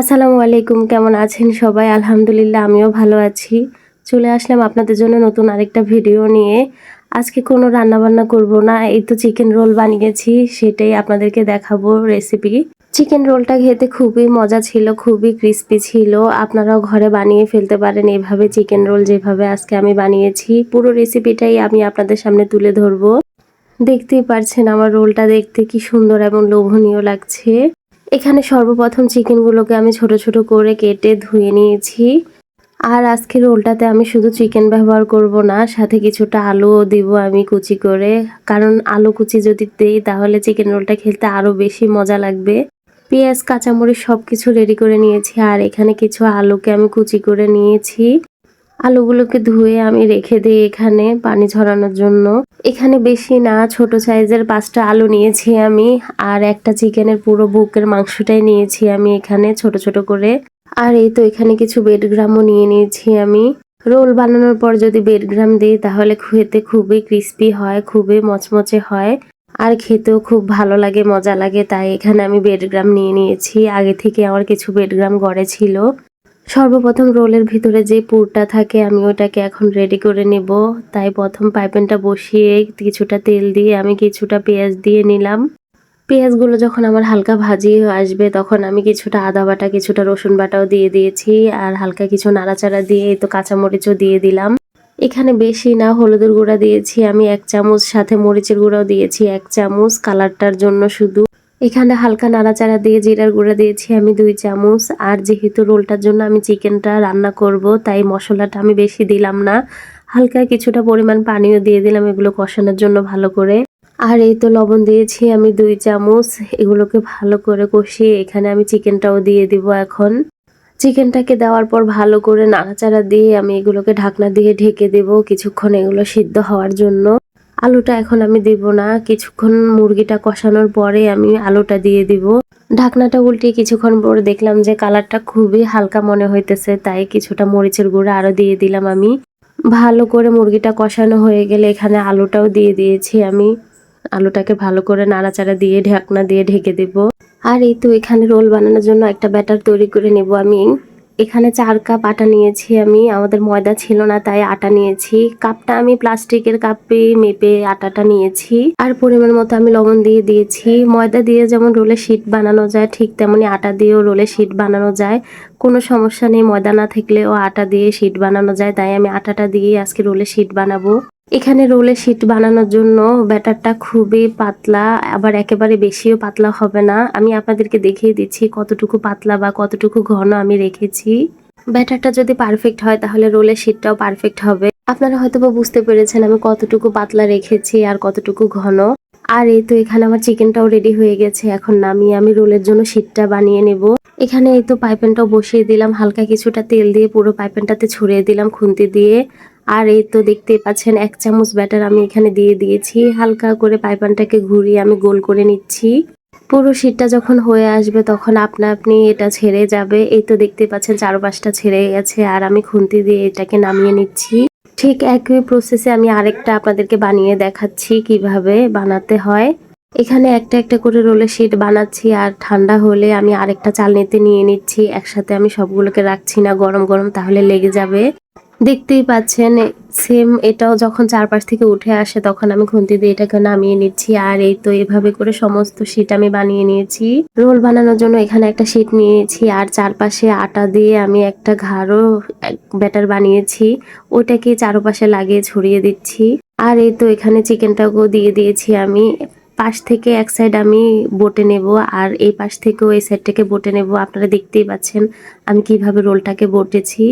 আসসালামু আলাইকুম, কেমন আছেন সবাই? আলহামদুলিল্লাহ, আমিও ভালো আছি। চলে আসলাম আপনাদের জন্য নতুন আরেকটা ভিডিও নিয়ে। আজকে কোনো রান্না বান্না করব না, এই তো চিকেন রোল বানিয়েছি, সেটাই আপনাদেরকে দেখাবো রেসিপি চিকেন রোলটা খেতে খুবই মজা ছিল, খুবই ক্রিস্পি ছিল। আপনারাও ঘরে বানিয়ে ফেলতে পারেন এভাবে চিকেন রোল যেভাবে আজকে আমি বানিয়েছি। পুরো রেসিপিটাই আমি আপনাদের সামনে তুলে ধরবো। দেখতেই পারছেন আমার রোলটা দেখতে কি সুন্দর এবং লোভনীয় লাগছে। এখানে সর্বপ্রথম চিকেনগুলোকে আমি ছোট ছোট করে কেটে ধুয়ে নিয়েছি। আর আজকে রোলটাতে আমি শুধু চিকেন ব্যবহার করব না, সাথে কিছুটা আলুও দিব আমি কুচি করে। কারণ আলু কুচি যদি দেই, তাহলে চিকেন রোলটা খেলতে আরও বেশি মজা লাগবে। পেঁয়াজ, কাঁচামরিচ সব কিছু রেডি করে নিয়েছি, আর এখানে কিছু আলুকে আমি কুচি করে নিয়েছি। আলুগুলোকে ধুয়ে আমি রেখে দিই এখানে পানি ঝরানোর জন্য। এখানে বেশি না, ছোট সাইজের পাঁচটা আলু নিয়েছি আমি, আর একটা চিকেনের পুরো বুকের মাংসটাই নিয়েছি আমি এখানে ছোট ছোট করে। আর এই তো এখানে কিছু বেডগ্রামও নিয়ে নিয়েছি আমি। রোল বানানোর পর যদি বেডগ্রাম দিই, তাহলে খেতে খুবই ক্রিস্পি হয়, খুবই মচমচে হয়, আর খেতেও খুব ভালো লাগে, মজা লাগে। তাই এখানে আমি বেডগ্রাম নিয়ে নিয়েছি। আগে থেকে আমার কিছু বেডগ্রাম গড়ে ছিল। সর্বপ্রথম রোলের ভিতরে যে পুরটা থাকে, আমি ওটাকে এখন রেডি করে নেব। তাই প্রথম পাইপেনটা বসিয়ে কিছুটা তেল দিয়ে আমি কিছুটা পেঁয়াজ দিয়ে নিলাম। পেঁয়াজগুলো যখন আমার হালকা ভাজি আসবে, তখন আমি কিছুটা আদা বাটা, কিছুটা রসুন বাটাও দিয়ে দিয়েছি আর হালকা কিছু নাড়াচাড়া দিয়ে তো কাঁচামরিচও দিয়ে দিলাম। এখানে বেশি না, হলুদের গুঁড়া দিয়েছি আমি এক চামচ, সাথে মরিচের গুঁড়াও দিয়েছি এক চামচ। কালারটার জন্য শুধু এখানে হালকা নাড়াচাড়া দিয়ে জিরার গুঁড়া দিয়েছি আমি দুই চামচ। আর যেহেতু রোলটার জন্য আমি চিকেনটা রান্না করব, তাই মশলাটা আমি বেশি দিলাম না। হালকা কিছুটা পরিমাণ পানিও দিয়ে দিলাম এগুলো কষানোর জন্য ভালো করে। আর এই তো লবণ দিয়েছি আমি দুই চামচ। এগুলোকে ভালো করে কষিয়ে এখানে আমি চিকেনটাও দিয়ে দিব এখন। চিকেনটাকে দেওয়ার পর ভালো করে নাড়াচাড়া দিয়ে আমি এগুলোকে ঢাকনা দিয়ে ঢেকে দেব। কিছুক্ষণ এগুলো সিদ্ধ হওয়ার জন্য। আলুটা এখন আমি দিব না। কিছুক্ষণ মুরগিটা কষানোর পরে আমি আলুটা দিয়ে দিব। ঢাকনাটা উল্টে কিছুক্ষণ পরে দেখলাম যে কালারটা খুবই হালকা মনে হইতেছে, তাই কিছুটা মরিচের গুঁড়া আরও দিয়ে দিলাম আমি। ভালো করে মুরগিটা কষানো হয়ে গেলে এখানে আলুটাও দিয়ে দিয়েছি আমি। আলুটাকে ভালো করে নাড়াচাড়া দিয়ে, ঢাকনা দিয়ে ঢেকে দেব। আর এই তো এখানে রোল বানানোর জন্য একটা ব্যাটার তৈরি করে নেব আমি। এখানে চার কাপ আটা নিয়েছি আমি। আমাদের ময়দা ছিল না, তাই আটা নিয়েছি। কাপটা আমি প্লাস্টিকের কাপে মেপে আটাটা নিয়েছি। আর পরিমাণ মতো আমি লবণ দিয়ে দিয়েছি। ময়দা দিয়ে যেমন রোলে শীট বানানো যায়, ঠিক তেমনি আটা দিয়েও রোলে শীট বানানো যায়। কোনো সমস্যা নেই, ময়দা না থাকলেও আটা দিয়ে শীট বানানো যায়। তাই আমি আটাটা দিয়ে আজকে রোলে শীট বানাবো। এখানে রোলে শীট বানানোর জন্য ব্যাটারটা খুবই পাতলা, আবার একেবারে বেশিও পাতলা হবে না। আমি আপনাদেরকে দেখিয়ে দিচ্ছি কতটুকু পাতলা বা কতটুকু ঘন আমি রেখেছি। ব্যাটারটা যদি পারফেক্ট হয় তাহলে রোলের শীটটাও পারফেক্ট হবে। আপনারা হয়তো বুঝতে পেরেছেন আমি কতটুকু পাতলা রেখেছি আর কতটুকু ঘন। আর এই তো এখানে আমার চিকেনটাও রেডি হয়ে গেছে, এখন নামিয়ে আমি রোলের জন্য শীটটা বানিয়ে নেব। এখানে এই তো পাইপেনটাও বসিয়ে দিলাম, হালকা কিছুটা তেল দিয়ে পুরো পাইপেনটাতে ছড়িয়ে দিলাম খুন্তি দিয়ে। আর এই তো দেখতেই পাচ্ছেন, এক চামচ ব্যাটার আমি এখানে দিয়ে দিয়েছি। হালকা করে পাইপানটাকে ঘুরিয়ে আমি গোল করে নিচ্ছি। পুরো শীতটা যখন হয়ে আসবে তখন আপনা আপনি এটা ছেড়ে যাবে। এই তো দেখতে পাচ্ছেন, চারপাশটা ছেড়ে গেছে আর আমি খুন্তি দিয়ে এটাকে নামিয়ে নিচ্ছি। ঠিক একই প্রসেসে আমি আরেকটা আপনাদেরকে বানিয়ে দেখাচ্ছি কীভাবে বানাতে হয়। এখানে একটা একটা করে রোলের শিট বানাচ্ছি আর ঠান্ডা হলে আমি আরেকটা চালনিতে নিয়ে নিচ্ছি। একসাথে আমি সবগুলোকে রাখছি না, গরম গরম, তাহলে লেগে যাবে। দেখতেই পাচ্ছেন সেম এটাও যখন চারপাশ থেকে উঠে আসে তখন আমি খুন্তি দিয়ে এটাকে নামিয়ে নিচ্ছি। আর এই তো এভাবে করে সমস্ত শীট আমি বানিয়ে নিয়েছি। রোল বানানোর জন্য এখানে একটা শীট নিয়েছি আর চারপাশে আটা দিয়ে আমি একটা ঘাড়ও ব্যাটার বানিয়েছি। ওটাকে চারপাশে লাগিয়ে ছড়িয়ে দিচ্ছি। আর এই তো এখানে চিকেনটাকেও দিয়ে দিয়েছি আমি। পাশ থেকে এক সাইড আমি বটে নেব আর এই পাশ থেকেও এই সাইডটাকে বটে নেব। আপনারা দেখতেই পাচ্ছেন আমি কীভাবে রোলটাকে বটেছি।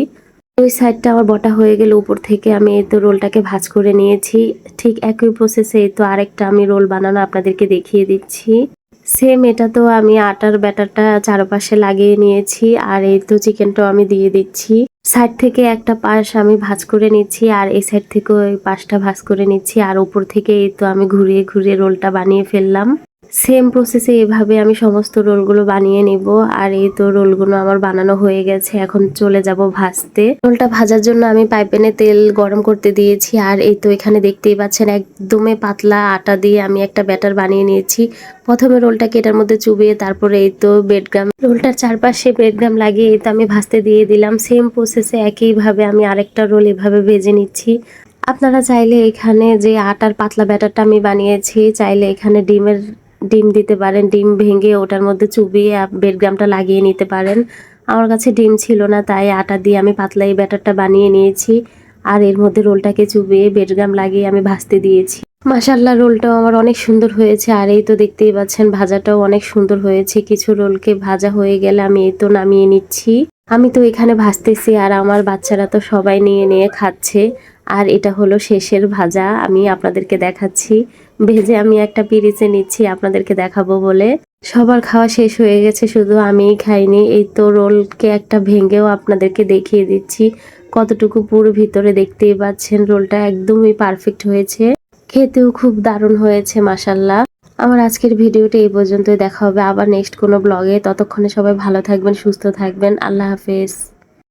ওই সাইডটা আমার বটা হয়ে গেল উপর থেকে। আমি এই তো রোলটাকে ভাজ করে নিয়েছি। ঠিক একই প্রসেসে এই তো আরেকটা আমি রোল বানানো আপনাদেরকে দেখিয়ে দিচ্ছি। সেম এটা তো আমি আটার ব্যাটারটা চারপাশে লাগিয়ে নিয়েছি আর এই তো চিকেনটাও আমি দিয়ে দিচ্ছি। সাইড থেকে একটা পাশ আমি ভাজ করে নিচ্ছি আর এই সাইড থেকে ওই পাশটা ভাজ করে নিচ্ছি আর উপর থেকে এই তো আমি ঘুরিয়ে ঘুরিয়ে রোলটা বানিয়ে ফেললাম। সেম প্রসেসে এভাবে আমি সমস্ত রোলগুলো বানিয়ে নিব। আর এই তো রোলগুলো আমার বানানো হয়ে গেছে, এখন চলে যাব ভাজতে। রোলটা ভাজার জন্য আমি পাইপেনে তেল গরম করতে দিয়েছি, আর এই তো এখানে দেখতেই পাচ্ছেন একদমই পাতলা আটা দিয়ে আমি একটা ব্যাটার বানিয়ে নিয়েছি। প্রথমে রোলটাকে এটার মধ্যে চুবিয়ে তারপরে এই তো বেডগ্রাম রোলটার চারপাশে বেডগ্রাম লাগিয়ে এই তো আমি ভাজতে দিয়ে দিলাম। সেম প্রসেসে একইভাবে আমি আরেকটা রোল এভাবে ভেজে নিচ্ছি। আপনারা চাইলে এখানে যে আটার পাতলা ব্যাটারটা আমি বানিয়েছি, চাইলে এখানে ডিমের ডিম দিতে পারেন, ডিম ভেঙে ওটার মধ্যে চুবিয়ে বেডগ্রামটা লাগিয়ে নিতে পারেন। আমার কাছে ডিম ছিল না, তাই আটা দিয়ে আমি পাতলা এই ব্যাটারটা বানিয়ে নিয়েছি। আর এর মধ্যে রোলটাকে চুবিয়ে বেডগ্রাম লাগিয়ে আমি ভাজতে দিয়েছি। মাসাল্লাহ রোলটাও আমার অনেক সুন্দর হয়েছে। আর এই তো দেখতেই পাচ্ছেন, ভাজাটাও অনেক সুন্দর হয়েছে। কিছু রোলকে ভাজা হয়ে গেলে আমি এই তো নামিয়ে নিচ্ছি। আমি তো এখানে ভাজতেছি, আর আমার বাচ্চারা তো সবাই নিয়ে নিয়ে খাচ্ছে। আর এটা হলো শেষের ভাজা। আমি আপনাদেরকে দেখাচ্ছি। ভেজে আমি একটা পিরিচে নিচ্ছি, আপনাদেরকে দেখাবো বলে। সবার খাওয়া শেষ হয়ে গেছে, শুধু আমিই খাইনি। এই তো রোলকে একটা ভেঙেও আপনাদেরকে দেখিয়ে দিচ্ছি। কতটুকু পুরো ভিতরে দেখতেই পাচ্ছেন, রোলটা একদমই পারফেক্ট হয়েছে। খেতেও খুব দারুণ হয়েছে মাসাল্লাহ আমার আজকের ভিডিওটা এই পর্যন্তই। দেখা হবে আবার নেক্সট কোনো ব্লগে ততক্ষণে সবাই ভালো থাকবেন, সুস্থ থাকবেন। আল্লাহ হাফেজ।